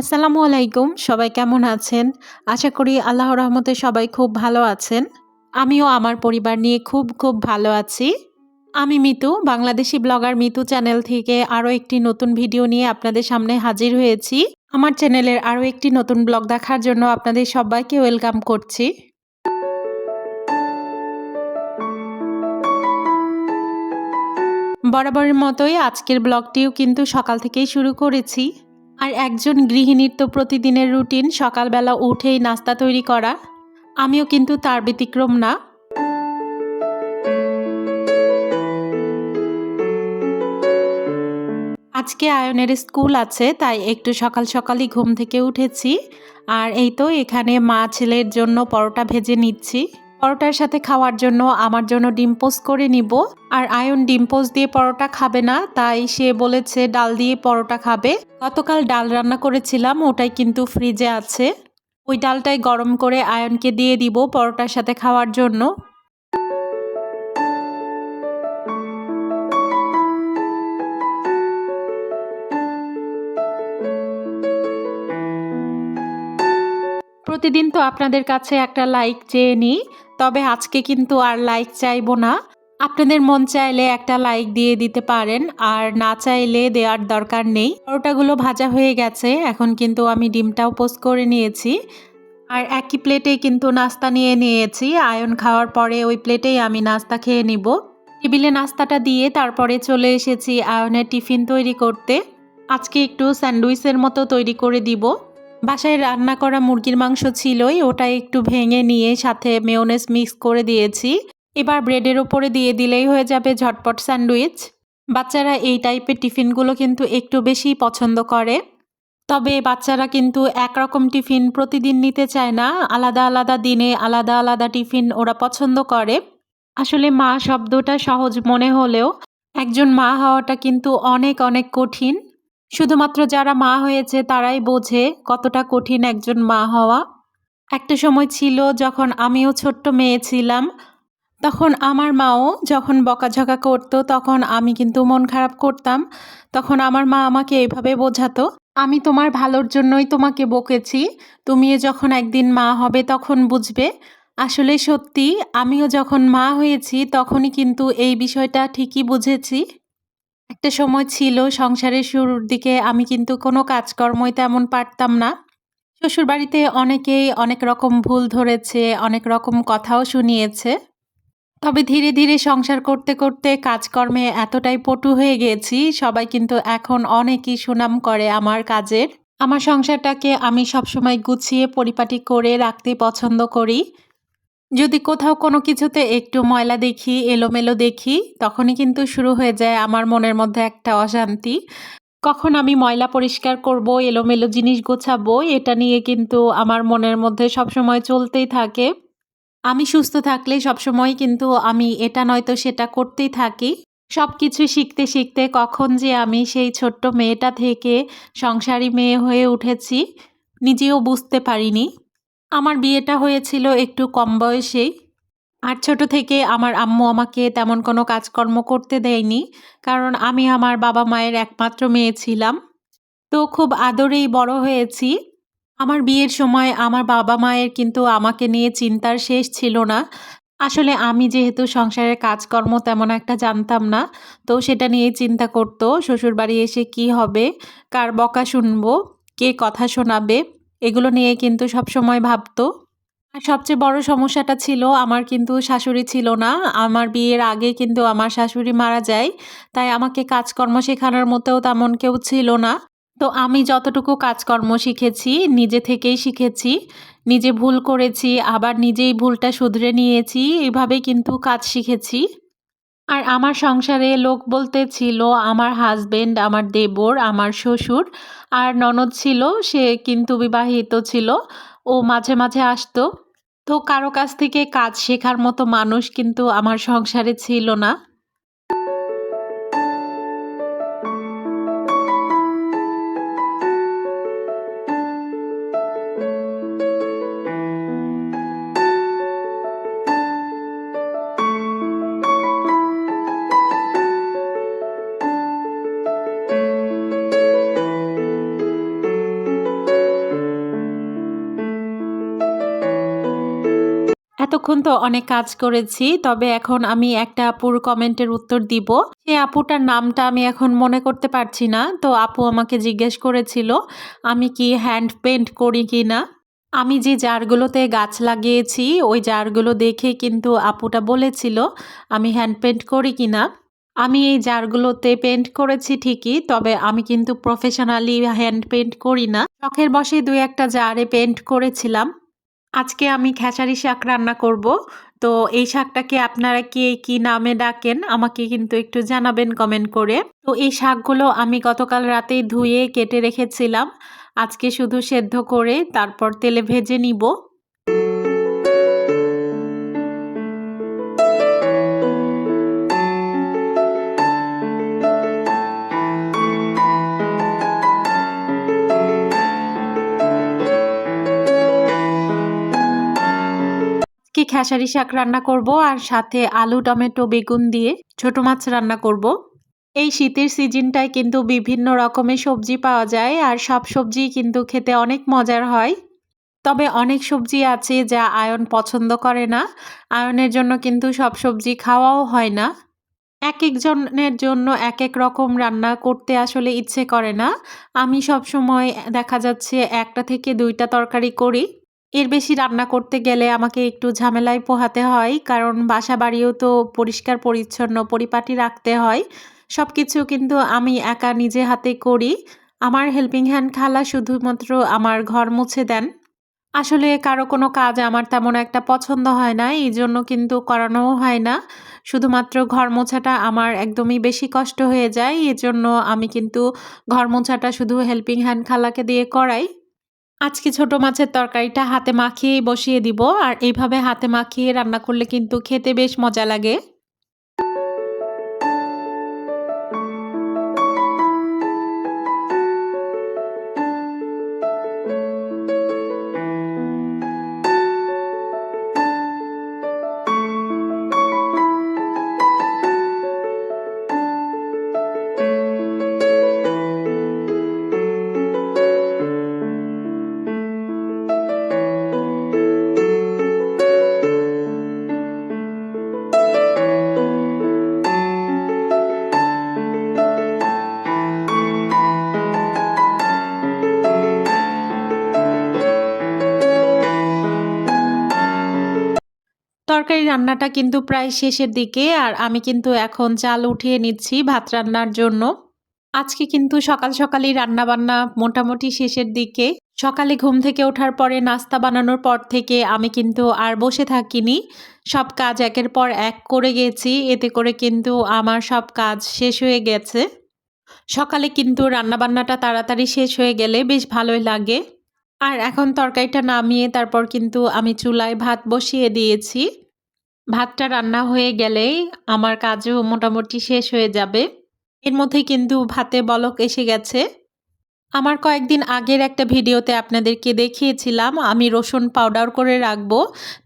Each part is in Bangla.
আসসালামু আলাইকুম, সবাই কেমন আছেন? আশা করি আল্লাহ রহমতে সবাই খুব ভালো আছেন। আমিও আমার পরিবার নিয়ে খুব খুব ভালো আছি। আমি মিতু, বাংলাদেশি ব্লগার মিতু চ্যানেল থেকে আরও একটি নতুন ভিডিও নিয়ে আপনাদের সামনে হাজির হয়েছি। আমার চ্যানেলের আরও একটি নতুন ব্লগ দেখার জন্য আপনাদের সবাইকে ওয়েলকাম করছি। বরাবরের মতোই আজকের ব্লগটিও কিন্তু সকাল থেকেই শুরু করেছি। আর একজন গৃহিণীর তো প্রতিদিনের রুটিন, সকালবেলা উঠেই নাস্তা তৈরি করা। আমিও কিন্তু তার ব্যতিক্রম না। আজকে আয়নের স্কুল আছে, তাই একটু সকাল সকালই ঘুম থেকে উঠেছি। আর এই তো এখানে মা ছেলের জন্য পরোটা ভেজে নিচ্ছি। পরোটার সাথে খাওয়ার জন্য আমার জন্য ডিম পোস্ট করে নিব। আর আয়ন ডিম পোস্ট দিয়ে পরোটা খাবে না, তাই সে বলেছে ডাল দিয়ে পরোটা খাবে। গতকাল ডাল রান্না করেছিলাম, ওটাই কিন্তু ফ্রিজে আছে। ওই ডালটাই গরম করে আয়নকে দিয়ে দিব পরোটার সাথে খাওয়ার জন্য। প্রতিদিন তো আপনাদের কাছে একটা লাইক চেয়ে নিই। তবে আজকে কিন্তু আর লাইক চাইব না। আপনাদের মন চাইলে একটা লাইক দিয়ে দিতে পারেন, আর না চাইলে দেওয়ার দরকার নেই। পরোটাগুলো ভাজা হয়ে গেছে, এখন কিন্তু আমি ডিমটাও পোস্ট করে নিয়েছি। আর একই প্লেটে কিন্তু নাস্তা নিয়ে নিয়েছি। আয়ন খাওয়ার পরে ওই প্লেটেই আমি নাস্তা খেয়ে নিব। টেবিলে নাস্তাটা দিয়ে তারপরে চলে এসেছি আয়নের টিফিন তৈরি করতে। আজকে একটু স্যান্ডউইচের মতো তৈরি করে দিব। বাসায় রান্না করা মুরগির মাংস ছিলই, ওটা একটু ভেঙে নিয়ে সাথে মেয়োনেজ মিক্স করে দিয়েছি। এবার ব্রেডের ওপরে দিয়ে দিলেই হয়ে যাবে ঝটপট স্যান্ডউইচ। বাচ্চারা এই টাইপের টিফিনগুলো কিন্তু একটু বেশি পছন্দ করে। তবে বাচ্চারা কিন্তু একরকম টিফিন প্রতিদিন নিতে চায় না, আলাদা আলাদা দিনে আলাদা আলাদা টিফিন ওরা পছন্দ করে। আসলে মা শব্দটা সহজ মনে হলেও একজন মা হওয়াটা কিন্তু অনেক অনেক কঠিন। শুধুমাত্র যারা মা হয়েছে তারাই বোঝে কতটা কঠিন একজন মা হওয়া। একটা সময় ছিল যখন আমিও ছোট্ট মেয়ে ছিলাম, তখন আমার মাও যখন বকাঝকা করতো তখন আমি কিন্তু মন খারাপ করতাম, তখন আমার মা আমাকে এইভাবে বোঝাতো, আমি তোমার ভালোর জন্যই তোমাকে বকেছি তুমিও যখন একদিন মা হবে তখন বুঝবে। আসলে সত্যি, আমিও যখন মা হয়েছি তখনই কিন্তু এই বিষয়টা ঠিকই বুঝেছি। একটা সময় ছিল সংসারের শুরুর দিকে আমি কিন্তু কোনো কাজকর্মই তেমন পারতাম না। শ্বশুরবাড়িতে অনেকেই অনেক রকম ভুল ধরেছে, অনেক রকম কথাও শুনিয়েছে। তবে ধীরে ধীরে সংসার করতে করতে কাজকর্মে এতটাই পটু হয়ে গেছি, সবাই কিন্তু এখন অনেকই সুনাম করে আমার কাজের। আমার সংসারটাকে আমি সবসময় গুছিয়ে পরিপাটি করে রাখতে পছন্দ করি। যদি কোথাও কোনো কিছুতে একটু ময়লা দেখি, এলোমেলো দেখি, তখনই কিন্তু শুরু হয়ে যায় আমার মনের মধ্যে একটা অশান্তি। কখন আমি ময়লা পরিষ্কার করব, এলোমেলো জিনিস গোছাবো, এটা নিয়ে কিন্তু আমার মনের মধ্যে সবসময় চলতেই থাকে। আমি সুস্থ থাকলে সবসময় কিন্তু আমি এটা নয়তো সেটা করতেই থাকি। সব কিছু শিখতে শিখতে কখন যে আমি সেই ছোট্ট মেয়েটা থেকে সংসারী মেয়ে হয়ে উঠেছি, নিজেও বুঝতে পারিনি। আমার বিয়েটা হয়েছিল একটু কম বয়সেই। আর ছোট থেকে আমার আম্মু আমাকে তেমন কোনো কাজকর্ম করতে দেয়নি, কারণ আমি আমার বাবা মায়ের একমাত্র মেয়ে ছিলাম। তো খুব আদরেই বড় হয়েছি। আমার বিয়ের সময় আমার বাবা মায়ের কিন্তু আমাকে নিয়ে চিন্তার শেষ ছিল না। আসলে আমি যেহেতু সংসারের কাজকর্ম তেমন একটা জানতাম না, তো সেটা নিয়ে চিন্তা করতো, শ্বশুরবাড়ি এসে কি হবে, কার বকা শুনব, কে কথা শোনাবে। এগুলো নিয়ে কিন্তু সবসময় ভাবতো। আর সবচেয়ে বড় সমস্যাটা ছিল, আমার কিন্তু শাশুড়ি ছিল না। আমার বিয়ের আগে কিন্তু আমার শাশুড়ি মারা যায়, তাই আমাকে কাজকর্ম শেখানোর মতেও তেমন কেউ ছিল না। তো আমি যতটুকু কাজকর্ম শিখেছি, নিজে থেকেই শিখেছি, নিজে ভুল করেছি, আবার নিজেই ভুলটা শুধরে নিয়েছি এভাবে কিন্তু কাজ শিখেছি। আর আমার সংসারে লোক বলতে ছিল আমার হাজবেন্ড আমার দেবর, আমার শ্বশুর। আর ননদ ছিল, সে কিন্তু বিবাহিত ছিল। ও মাঝে মাঝে আসতো। তো কারও কাছ থেকে কাজ শেখার মতো মানুষ কিন্তু আমার সংসারে ছিল না। এতক্ষণ তো অনেক কাজ করেছি, তবে এখন আমি একটা আপুর কমেন্টের উত্তর দিব। সেই আপুটার নামটা আমি এখন মনে করতে পারছি না, তো আপু আমাকে জিজ্ঞেস করেছিল, আমি কি হ্যান্ড পেন্ট করি কি না? আমি যে জারগুলোতে গাছ লাগিয়েছি, ওই জারগুলো দেখে কিন্তু আপুটা বলেছিল, আমি হ্যান্ড পেন্ট করি কি না? আমি এই জারগুলোতে পেন্ট করেছি ঠিকই, তবে আমি কিন্তু প্রফেশনালি হ্যান্ড পেন্ট করি না। শখের বসে দুই একটা জারে পেন্ট করেছিলাম। আজকে আমি খেসারি শাক রান্না করব। তো এই শাকটাকে আপনারা কে কি নামে ডাকেন আমাকে কিন্তু একটু জানাবেন কমেন্ট করে। তো এই শাকগুলো আমি গতকাল রাতেই ধুয়ে কেটে রেখেছিলাম। আজকে শুধু সেদ্ধ করে তারপর তেলে ভেজে নিব। খেসারি শাক রান্না করব আর সাথে আলু, টমেটো, বেগুন দিয়ে ছোট মাছ রান্না করব। এই শীতের সিজনটায় কিন্তু বিভিন্ন রকমের সবজি পাওয়া যায় আর সব সবজি কিন্তু খেতে অনেক মজার হয়। তবে অনেক সবজি আছে যা আয়ন পছন্দ করে না। আয়নের জন্য কিন্তু সব সবজি খাওয়াও হয় না। এক একজনের জন্য এক এক রকম রান্না করতে আসলে ইচ্ছে করে না। আমি সব সময় দেখা যাচ্ছে একটা থেকে দুইটা তরকারি করি। এর বেশি রান্না করতে গেলে আমাকে একটু ঝামেলায় পোহাতে হয়, কারণ বাসা বাড়িও তো পরিষ্কার, পরিচ্ছন্ন পরিপাটি রাখতে হয়। সব কিছু কিন্তু আমি একা নিজে হাতে করি। আমার হেল্পিং হ্যান্ড খালা শুধুমাত্র আমার ঘর মুছে দেন। আসলে কারও কোনো কাজ আমার তেমন একটা পছন্দ হয় না এই জন্য কিন্তু করানোও হয় না। শুধুমাত্র ঘর মোছাটা আমার একদমই বেশি কষ্ট হয়ে যায়, এজন্য আমি কিন্তু ঘর মোছাটা শুধু হেল্পিং হ্যান্ড খালাকে দিয়ে করাই। আজকে ছোট মাছের তরকারিটা হাতে মাখিয়েই বসিয়ে দিব, আর এইভাবে হাতে মাখিয়ে রান্না করলে কিন্তু খেতে বেশ মজা লাগে। রান্নাটা কিন্তু প্রায় শেষের দিকে আর আমি কিন্তু এখন চাল উঠিয়ে নিচ্ছি ভাত রান্নার জন্য। আজকে কিন্তু সকাল সকালই রান্না বান্না মোটামুটি শেষের দিকে। সকালে ঘুম থেকে ওঠার পরে নাস্তা বানানোর পর থেকে আমি কিন্তু আর বসে থাকিনি। সব কাজ একের পর এক করে গেছি, এতে করে কিন্তু আমার সব কাজ শেষ হয়ে গেছে। সকালে কিন্তু রান্নাবান্নাটা তাড়াতাড়ি শেষ হয়ে গেলে বেশ ভালোই লাগে। আর এখন তরকারিটা নামিয়ে তারপর কিন্তু আমি চুলায় ভাত বসিয়ে দিয়েছি। ভাতটা রান্না হয়ে গেলেই আমার কাজও মোটামুটি শেষ হয়ে যাবে। এর মধ্যে কিন্তু ভাতে বলক এসে গেছে। আমার কয়েকদিন আগের একটা ভিডিওতে আপনাদেরকে দেখিয়েছিলাম, আমি রসুন পাউডার করে রাখব।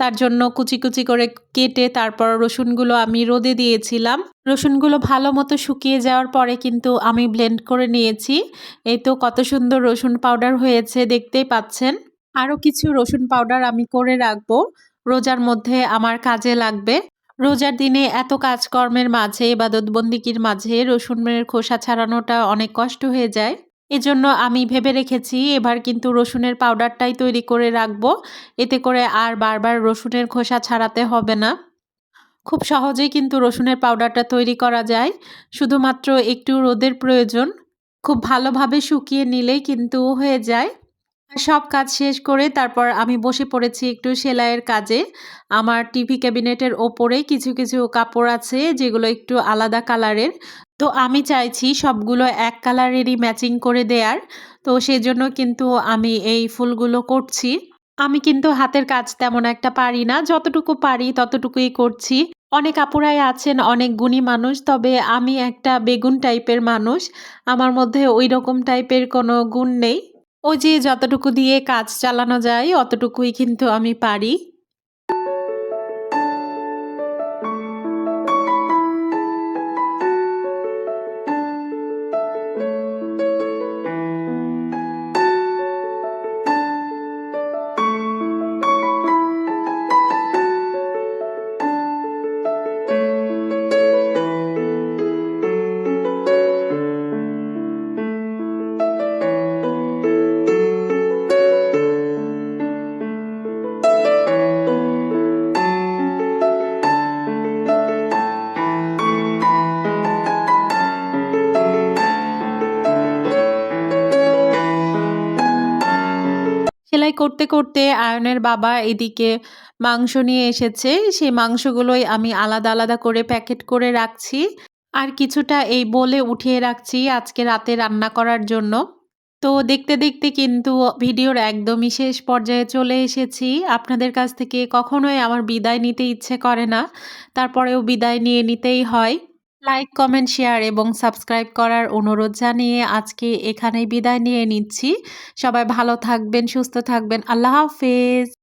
তার জন্য কুচি কুচি করে কেটে তারপর রসুনগুলো আমি রোদে দিয়েছিলাম। রসুনগুলো ভালো মতো শুকিয়ে যাওয়ার পরে কিন্তু আমি ব্লেন্ড করে নিয়েছি। এই তো কত সুন্দর রসুন পাউডার হয়েছে, দেখতেই পাচ্ছেন। আরও কিছু রসুন পাউডার আমি করে রাখব। রোজার মধ্যে আমার কাজে লাগবে। রোজার দিনে এত কাজকর্মের মাঝে ইবাদতবন্দিকির মাঝে রসুনের খোসা ছাড়ানোটা অনেক কষ্ট হয়ে যায়। এজন্য আমি ভেবে রেখেছি এবার কিন্তু রসুনের পাউডারটাই তৈরি করে রাখব। এতে করে আর বারবার রসুনের খোসা ছাড়াতে হবে না। খুব সহজেই কিন্তু রসুনের পাউডারটা তৈরি করা যায়। শুধুমাত্র একটু রোদের প্রয়োজন। খুব ভালোভাবে শুকিয়ে নিলেই কিন্তু হয়ে যায়। সব কাজ শেষ করে তারপর আমি বসে পড়েছি একটু সেলাইয়ের কাজে। আমার টিভি ক্যাবিনেটের ওপরে কিছু কিছু কাপড় আছে যেগুলো একটু আলাদা কালারের। তো আমি চাইছি সবগুলো এক কালারেরই ম্যাচিং করে দেয়ার। তো সেজন্য কিন্তু আমি এই ফুলগুলো করছি। আমি কিন্তু হাতের কাজ তেমন একটা পারি না। যতটুকু পারি ততটুকুই করছি। অনেক আপুরাই আছেন, অনেক গুণী মানুষ, তবে আমি একটা বেগুন টাইপের মানুষ। আমার মধ্যে ওই রকম টাইপের কোনো গুণ নেই। ওই যে যতটুকু দিয়ে কাজ চালানো যায় অতটুকুই কিন্তু আমি পারি। করতে করতে আয়নের বাবা এদিকে মাংস নিয়ে এসেছে। সেই মাংসগুলোই আমি আলাদা আলাদা করে প্যাকেট করে রাখছি। আর কিছুটা এই বলে উঠিয়ে রাখছি আজকে রাতে রান্না করার জন্য। তো দেখতে দেখতে কিন্তু ভিডিওর একদমই শেষ পর্যায়ে চলে এসেছি। আপনাদের কাছ থেকে কখনোই আমার বিদায় নিতে ইচ্ছে করে না। তারপরেও বিদায় নিয়ে নিতেই হয়। লাইক কমেন্ট শেয়ার এবং সাবস্ক্রাইব করার অনুরোধ জানিয়ে আজকে এখানেই বিদায় নিয়ে নিচ্ছি। সবাই ভালো থাকবেন, সুস্থ থাকবেন। আল্লাহ হাফেজ।